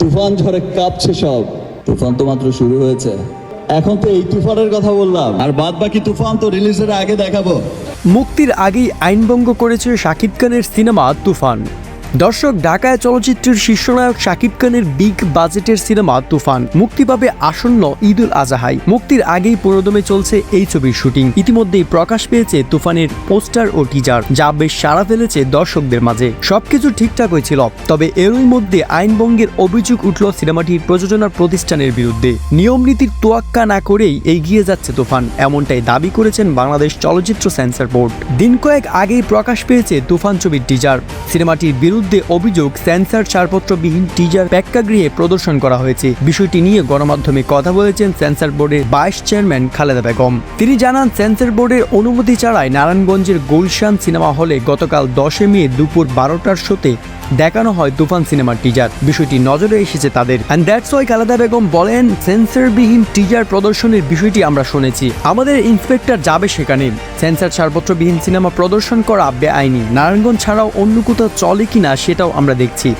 তুফান ঝড়ে কাঁপছে সব। তুফান তো মাত্র শুরু হয়েছে। এখন তো এই তুফানের কথা বললাম। আর বাদ বাকি তুফান তো রিলিজের আগে দেখাবো। মুক্তির আগেই আইনভঙ্গ করেছে শাকিব খানের সিনেমা তুফান। দর্শক, ঢাকায় চলচ্চিত্রের শীর্ষনায়ক শাকিব খানের বিগ বাজেটের সিনেমা তুফান। মুক্তি পাবে আসন্ন ঈদুল আজাহাই মুক্তির আগেই পুরোদমে চলছে এই ছবির শুটিং। ইতিমধ্যেই প্রকাশ পেয়েছে তুফানের পোস্টার ও টিজার, যা বেশ সাড়া ফেলেছে দর্শকদের মাঝে। সবকিছু ঠিকঠাক হয়েছিল, তবে এরই মধ্যে আইনভঙ্গের অভিযোগ উঠল সিনেমাটির প্রযোজনা প্রতিষ্ঠানের বিরুদ্ধে। নিয়ম নীতির তোয়াক্কা না করেই এগিয়ে যাচ্ছে তুফান, এমনটাই দাবি করেছেন বাংলাদেশ চলচ্চিত্র সেন্সর বোর্ড। দিন কয়েক আগেই প্রকাশ পেয়েছে তুফান ছবির টিজার। সিনেমাটির বিরুদ্ধে অভিযোগ, সেন্সার ছাড়পত্রবিহীন টিজার প্রেক্ষাগৃহে প্রদর্শন করা হয়েছে। বিষয়টি নিয়ে গণমাধ্যমে কথা বলেছেন সেন্সার বোর্ডের ভাইস চেয়ারম্যান খালেদা বেগম। তিনি জানান, সেন্সার বোর্ডের অনুমতি ছাড়াই নারায়ণগঞ্জের গুলশান সিনেমা হলে গতকাল দশে মে দুপুর বারোটার শোতে দেখানো হয় তুফান সিনেমার টিজার বিষয়টি নজরে এসেছে তাদের। অ্যান্ড দ্যাটস ওয়াই কালাদা বেগম বলেন সেন্সরবিহীন টিজার প্রদর্শনের বিষয়টি আমরা শুনেছি। আমাদের ইন্সপেক্টর যাবে সেখানে। সেন্সার ছাড়পত্রবিহীন সিনেমা প্রদর্শন করা বেআইনি নারায়ণগঞ্জ ছাড়াও অন্য কোথাও চলে কিনা সেটাও আমরা দেখছি।